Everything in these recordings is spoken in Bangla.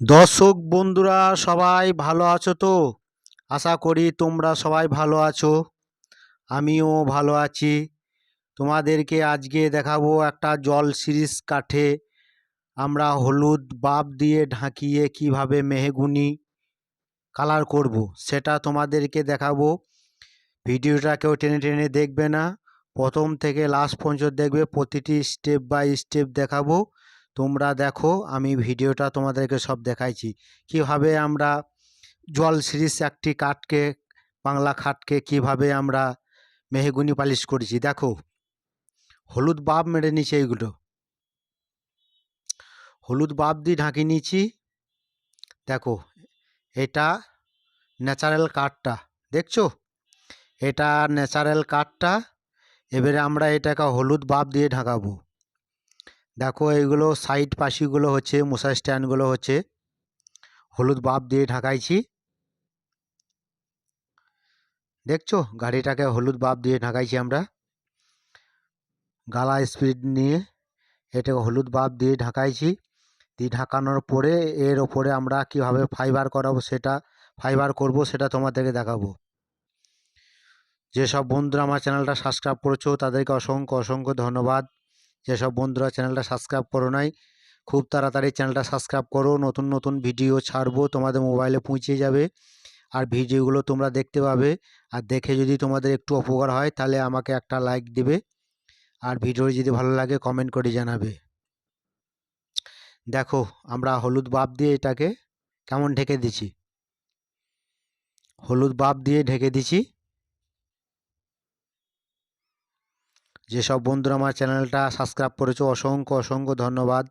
দর্শক বন্ধুরা, সবাই ভালো আছো তো? আশা করি তোমরা সবাই ভালো আছো। আমিও ভালো আছি। তোমাদেরকে আজকে দেখাবো একটা জল সিরিজ কাঠে। আমরা হলুদ বাপ দিয়ে ঢাকিয়ে কীভাবে মেহগুনি কালার করব, সেটা তোমাদেরকে দেখাবো। ভিডিওটা কেউ টেনে টেনে দেখবে না। প্রথম থেকে লাস্ট পর্যন্ত দেখবে, প্রতিটি স্টেপ বাই স্টেপ দেখাবো। তোমরা দেখো, আমি ভিডিওটা তোমাদেরকে সব দেখাইছি। কীভাবে আমরা জল সিরিজ একটি কাঠকে, বাংলা খাটকে কীভাবে আমরা মেহেগুনি পালিশ করেছি, দেখো। হলুদ বাপ মেরে নিচে এইগুলো। হলুদ বাপ দিয়ে ঢাকি নিয়েছি। দেখো, এটা ন্যাচারাল কাঠটা, দেখছ? এটা ন্যাচারাল কাঠটা, এবারে আমরা এটাকে হলুদ বাপ দিয়ে ঢাকাবো। দেখো এইগুলো সাইড পাশিগুলো হচ্ছে, মশার স্ট্যান্ডগুলো হচ্ছে। হলুদ বাপ দিয়ে ঢাকাইছি। দেখছ? গাড়িটাকে হলুদ বাপ দিয়ে ঢাকাইছি আমরা। গালা স্পিড নিয়ে এটাকে হলুদ বাপ দিয়ে ঢাকাইছি। দিয়ে ঢাকানোর পরে এর ওপরে আমরা কীভাবে ফাইবার করাবো সেটা ফাইবার করব সেটা তোমাদেরকে দেখাবো। যেসব বন্ধুরা আমার চ্যানেলটা সাবস্ক্রাইব করেছ তাদেরকে অসংখ্য অসংখ্য ধন্যবাদ। যেসব বন্ধুরা চ্যানেলটা সাবস্ক্রাইব করো নাই, খুব তাড়াতাড়ি চ্যানেলটা সাবস্ক্রাইব করো, নতুন নতুন ভিডিও ছাড়বো, তোমাদের মোবাইলে পৌঁছে যাবে। আর ভিডিওগুলো তোমরা দেখতে পাবে। আর দেখে যদি তোমাদের একটু উপকার হয়, তাহলে আমাকে একটা লাইক দেবে। আর ভিডিও যদি ভালো লাগে, কমেন্ট করে জানাবে। দেখো, আমরা হলুদ বাপ দিয়ে এটাকে কেমন ঢেকে দিছি হলুদ বাপ দিয়ে ঢেকে দিছি যেসব বন্ধুরা আমার চ্যানেলটা সাবস্ক্রাইব করেছ, অসংখ্য অসংখ্য ধন্যবাদ।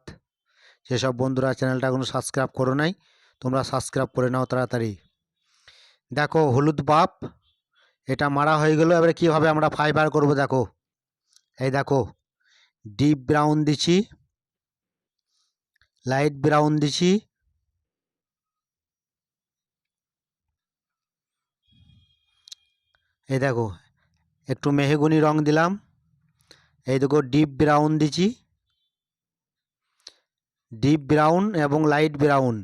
যেসব বন্ধুরা চ্যানেলটা এখনও সাবস্ক্রাইব করো নাই, তোমরা সাবস্ক্রাইব করে নাও তাড়াতাড়ি। দেখো, হলুদ বাপ, এটা মারা হয়ে গেল, এবারে কীভাবে আমরা ফাইবার করব দেখো। এই দেখো ডিপ ব্রাউন দিছি লাইট ব্রাউন দিছি এই দেখো, একটু মেহেগুনি রং দিলাম। এই দেখো ডিপ ব্রাউন দিছি ডিপ ব্রাউন এবং লাইট ব্রাউন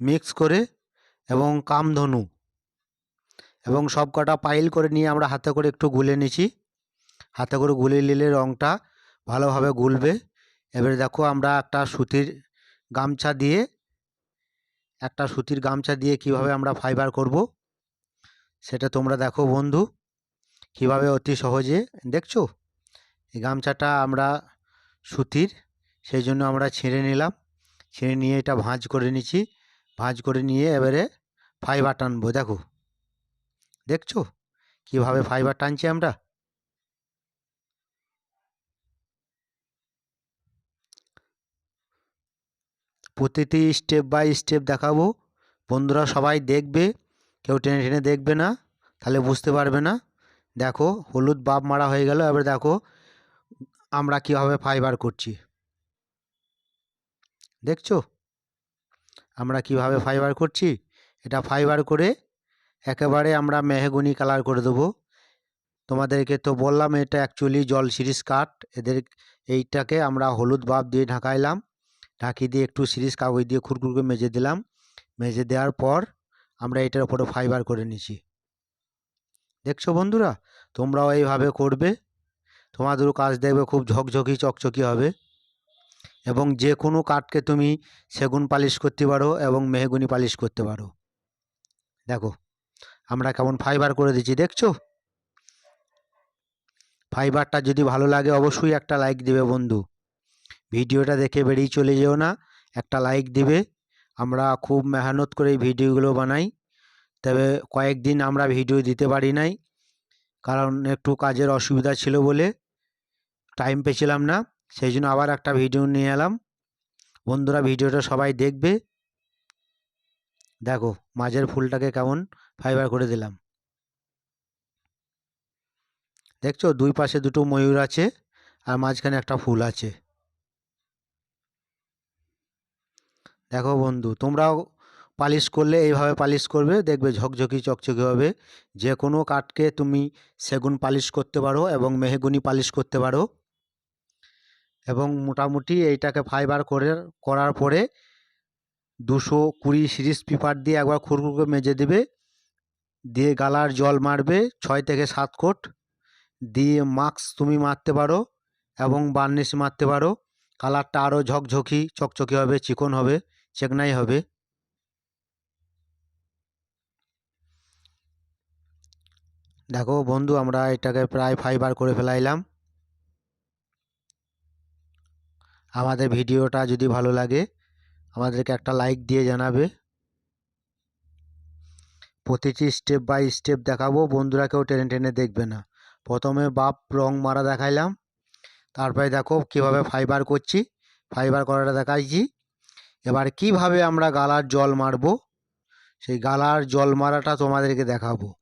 মিক্স করে এবং কামধনু এবং সব কটা পাইল করে নিয়ে আমরা হাতে করে একটু গুলে নিছি হাতে করে গুলে নিলে রঙটা ভালোভাবে গুলবে। এবারে দেখো, আমরা একটা সুতির গামছা দিয়ে, একটা সুতির গামছা দিয়ে কীভাবে আমরা ফাইবার করব, সেটা তোমরা দেখো বন্ধু। কীভাবে অতি সহজে, দেখছ? এই গামছাটা আমরা সুতির সেই জন্য আমরা ছিঁড়ে নিলাম। ছিঁড়ে নিয়ে এটা ভাঁজ করে নিচ্ছি। ভাঁজ করে নিয়ে এবারে ফাইবার টানবো, দেখো। দেখছ? কীভাবে ফাইবার টানছি আমরা? প্রতিটি স্টেপ বাই স্টেপ দেখাবো। বন্ধুরা সবাই দেখবে, কেউ টেনে টেনে দেখবে না, তাহলে বুঝতে পারবে না। দেখো, হলুদ বাপ মারা হয়ে গেল, এবার দেখো। আমরা কীভাবে ফাইবার করছি? দেখছ? আমরা কীভাবে ফাইবার করছি? এটা ফাইবার করে একেবারে আমরা মেহগুনি কালার করে দেবো। তোমাদেরকে তো বললাম, এটা অ্যাকচুয়ালি জল সিরিজ কাঠ। এদের, এইটাকে আমরা হলুদ বাপ দিয়ে ঢাকাইলাম। ঢাকি দিয়ে একটু সিরিজ কাগজ দিয়ে খুরখুর করে মেজে দিলাম। মেজে দেওয়ার পর আমরা এটার উপরে ফাইবার করে নিছি দেখছ বন্ধুরা? তোমরাও এইভাবে করবে। তোমাদেরও কাজ দেখবে খুব ঝকঝকি চকচকি হবে। এবং যে কোনো কাঠকে তুমি সেগুন পালিশ করতে পারো এবং মেহগুনি পালিশ করতে পারো। দেখো, আমরা কেমন ফাইবার করে দিচ্ছি, দেখছ? ফাইবারটা যদি ভালো লাগে অবশ্যই একটা লাইক দিবে বন্ধু। ভিডিওটা দেখে বেরিয়ে চলে যেও না, একটা লাইক দিবে। আমরা খুব মেহনত করে ভিডিওগুলো বানাই। তবে কয়েকদিন আমরা ভিডিও দিতে পারি নাই। কারণ একটু কাজের অসুবিধা ছিল বলে টাইম পেছিলাম না, সেই জন্য আবার একটা ভিডিও নিয়ে এলাম। বন্ধুরা ভিডিওটা সবাই দেখবে। দেখো, মাঝের ফুলটাকে কেমন ফাইবার করে দিলাম। দেখছ? দুই পাশে দুটো ময়ূর আছে, আর মাঝখানে একটা ফুল আছে। দেখো বন্ধু, তোমরাও পালিশ করলে এইভাবে পালিশ করবে, দেখবে ঝকঝকি চকচকে হবে। যে কোনো কাঠকে তুমি সেগুন পালিশ করতে পারো এবং মেহেগুনি পালিশ করতে পারো। এবং মোটামুটি এইটাকে ফাইবার করে, করার পরে দুশো কুড়ি সিরিজ পেপার দিয়ে একবার খুরখুর করে মেজে দেবে। দিয়ে গালার জল মারবে ছয় থেকে সাত কোট। দিয়ে মাস্ক তুমি মারতে পারো এবং বার্নিশ মারতে পারো। কালারটা আরও ঝকঝকি, চকচকে হবে, চিকন হবে, চেকনাই হবে। দেখো বন্ধু, আমরা এটাকে প্রায় ফাইবার করে ফেলাইলাম। আমাদের ভিডিওটা যদি ভালো লাগে, আমাদেরকে একটা লাইক দিয়ে জানাবে। প্রতিটি স্টেপ বাই স্টেপ দেখাবো, বন্ধুরা কেউ টেনে টেনে দেখবে না। প্রথমে বাপ রং মারা দেখাইলাম, তারপরে দেখো কীভাবে ফাইবার করছি। ফাইবার করাটা দেখাইছি। এবার কীভাবে আমরা গালার জল মারবো, সেই গালার জল মারাটা তোমাদেরকে দেখাবো।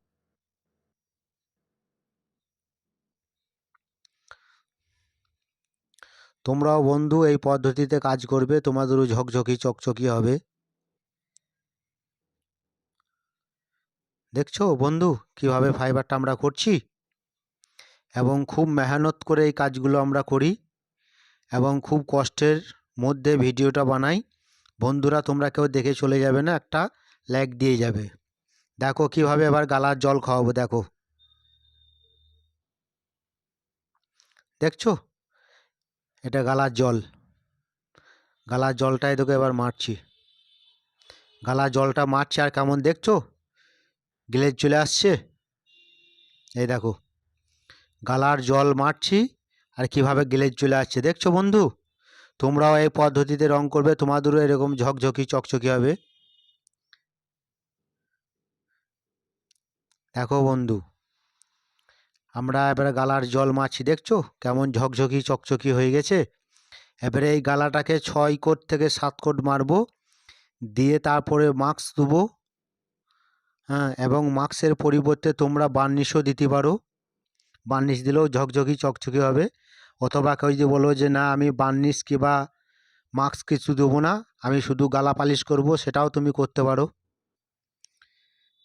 তোমরাও বন্ধু এই পদ্ধতিতে কাজ করবে, তোমাদেরও ঝকঝকি চকচকি হবে। দেখছ বন্ধু কীভাবে ফাইবারটা আমরা করছি? এবং খুব মেহনত করে এই কাজগুলো আমরা করি এবং খুব কষ্টের মধ্যে ভিডিওটা বানাই। বন্ধুরা, তোমরা কেউ দেখে চলে যাবে না, একটা লাইক দিয়ে যাবে। দেখো কীভাবে এবার গালার জল খাওয়াবো, দেখো। দেখছ? এটা গালার জল। গালার জলটাই তোকে এবার মারছি। গালার জলটা মারছে আর কেমন দেখছ? গ্লেজ চলে আসছে? এই দেখো, গালার জল মারছি আর কীভাবে গ্লেজ চলে আসছে দেখছ বন্ধু? তোমরাও এই পদ্ধতিতে রং করবে, তোমাদেরও এরকম ঝকঝকি, চকচকি হবে। দেখো বন্ধু আমরা এবারে গালার জল মারছি, দেখছ? কেমন ঝকঝকি, চকচকি হয়ে গেছে। এবারে এই গালাটাকে ছয় কোট থেকে সাত কোট মারবো, দিয়ে তারপরে মাস্ক দেবো হ্যাঁ এবং মাস্কের পরিবর্তে তোমরা বার্নিশও দিতে পারো। বার্নিশ দিলেও ঝকঝকি, চকচকি হবে। অথবা কেউ যদি বলো যে, না, আমি বার্নিশ কিংবা মাস্ক কিছু দেবো না, আমি শুধু গালা পালিশ করব, সেটাও তুমি করতে পারো।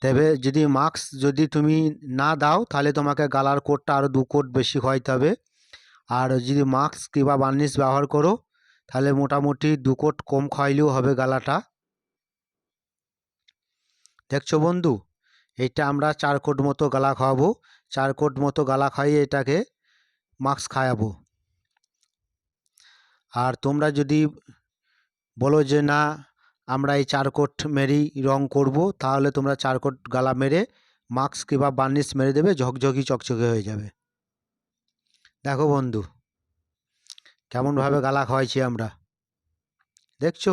তবে যদি মাস্ক যদি তুমি না দাও, তাহলে তোমাকে গালার কোটটা আরও দু কোট বেশি খাওয়াইতে হবে। আর যদি মাস্ক কিংবা বার্নিশ ব্যবহার করো, তাহলে মোটামুটি দু কোট কম খাওয়াইলেও হবে গালাটা। দেখছ বন্ধু? এটা আমরা চার কোট মতো গালা খাওয়াবো। চার কোট মতো গালা খাইয়ে এটাকে মাস্ক খাওয়াবো আর তোমরা যদি বলো যে না আমরা এই চার কোট মেরেই রং করব তাহলে তোমরা চার কোট গালা মেরে মাস্ক কিংবা বার্নিশ মেরে দেবে ঝকঝকি চকচকে হয়ে যাবে। দেখো বন্ধু কেমনভাবে গালা খাওয়াইছি আমরা। দেখছ?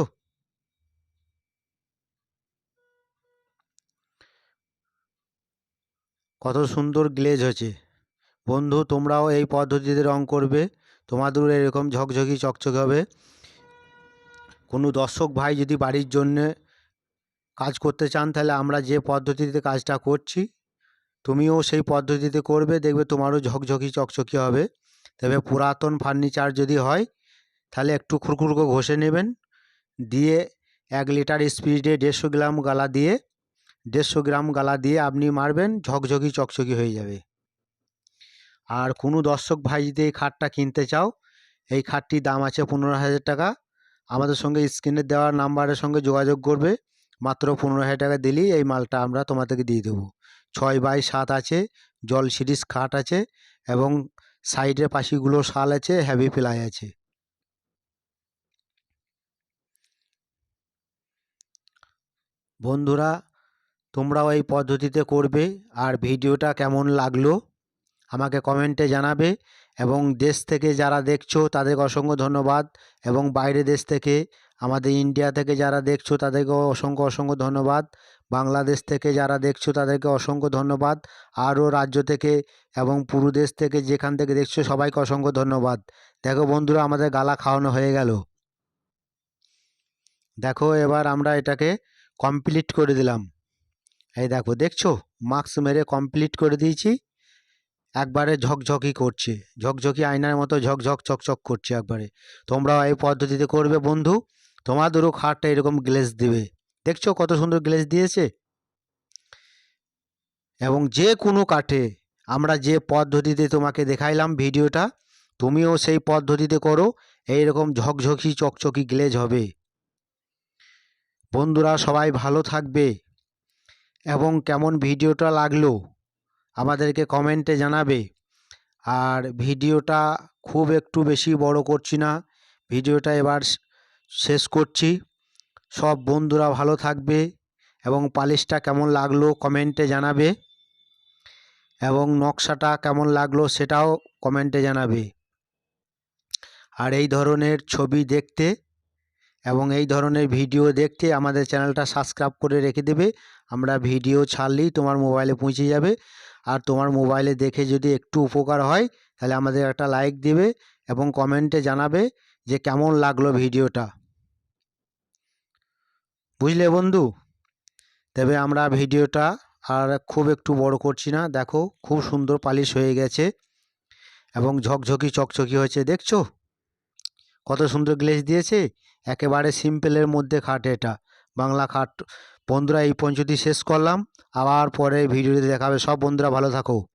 কত সুন্দর গ্লেজ হয়েছে। বন্ধু তোমরাও এই পদ্ধতিতে রং করবে তোমাদেরও এরকম ঝকঝকি চকচকে হবে। কোনো দর্শক ভাই যদি বাড়ির জন্যে কাজ করতে চান, তাহলে আমরা যে পদ্ধতিতে কাজটা করছি, তুমিও সেই পদ্ধতিতে করবে, দেখবে তোমারও ঝকঝকি চকচকি হবে। তবে পুরাতন ফার্নিচার যদি হয়, তাহলে একটু খুরখুর করে ঘষে নেবেন। দিয়ে এক লিটার স্পিডে দেড়শো গ্রাম গালা দিয়ে, দেড়শো গ্রাম গালা দিয়ে আপনি মারবেন, ঝকঝকি চকচকি হয়ে যাবে। আর কোনো দর্শক ভাই যদি এই খাটটা কিনতে চাও, এই খাটটির দাম আছে পনেরো হাজার টাকা। আমাদের সঙ্গে স্ক্রিনে দেওয়া নাম্বারের সঙ্গে যোগাযোগ করবে। মাত্র পনেরো হাজার টাকা দিলেই এই মালটা আমরা তোমাদেরকে দিয়ে দেবো। ছয় বাই সাত আছে, জল সিরিজ খাট আছে এবং সাইডের পাশিগুলো শাল আছে হ্যাভি প্লাই আছে। বন্ধুরা, তোমরাও এই পদ্ধতিতে করবে। আর ভিডিওটা কেমন লাগল আমাকে কমেন্টে জানাবে। এবং দেশ থেকে যারা দেখছ তাদেরকে অসংখ্য ধন্যবাদ এবং বাইরে দেশ থেকে, আমাদের ইন্ডিয়া থেকে যারা দেখছ তাদেরকেও অসংখ্য অসংখ্য ধন্যবাদ, বাংলাদেশ থেকে যারা দেখছ তাদেরকে অসংখ্য ধন্যবাদ, আরও রাজ্য থেকে এবং পুরো দেশ থেকে যেখান থেকে দেখছ সবাইকে অসংখ্য ধন্যবাদ। দেখো বন্ধুরা, আমাদের গালা খাওয়ানো হয়ে গেল। দেখো এবার আমরা এটাকে কমপ্লিট করে দিলাম। এই দেখো, দেখছ? মাস্ক মেরে কমপ্লিট করে দিয়েছি। একবারে ঝকঝকি করছে। ঝকঝকি আয়নার মতো ঝকঝক চকচক করছে একবারে। তোমরাও এই পদ্ধতিতে করবে বন্ধু তোমাদেরও খাটটা এরকম গ্লেজ দেবে। দেখছ কত সুন্দর গ্লেজ দিয়েছে? এবং যে কোনো কাঠে আমরা যে পদ্ধতিতে তোমাকে দেখাইলাম ভিডিওটা, তুমিও সেই পদ্ধতিতে করো, এইরকম ঝকঝকি চকচকি গ্লেজ হবে। বন্ধুরা সবাই ভালো থাকবে। এবং কেমন ভিডিওটা লাগল আমাদেরকে কমেন্টে জানাবে। আর ভিডিওটা খুব একটু বেশি বড় করছি না। ভিডিওটা এবার শেষ করছি। সব বন্ধুরা ভালো থাকবে এবং পালিশটা কেমন লাগল কমেন্টে জানাবে এবং নকশাটা কেমন লাগল সেটাও কমেন্টে জানাবে। আর এই ধরনের ছবি দেখতে এবং এই ধরনের ভিডিও দেখতে আমাদের চ্যানেলটা সাবস্ক্রাইব করে রেখে দেবে। আমরা ভিডিও ছাড়লেই তোমার মোবাইলে পৌঁছে যাবে। আর তোমার মোবাইলে দেখে যদি একটু উপকার হয়, তাহলে আমাদের একটা লাইক দেবে এবং কমেন্টে জানাবে যে কেমন লাগল ভিডিওটা বুঝলে বন্ধু? তবে আমরা ভিডিওটা আর খুব একটু বড় করছি না। দেখো, খুব সুন্দর পালিশ হয়ে গেছে এবং ঝকঝকি চকচকি হয়েছে, দেখছ? কত সুন্দর গ্লেজ দিয়েছে। একেবারে সিম্পলের মধ্যে খাট এটা। বাংলা খাট বন্ধুরা এই পঞ্চটি শেষ করলাম। আবার পরে ভিডিওতে দেখাবে। সব বন্ধুরা ভালো থাকো।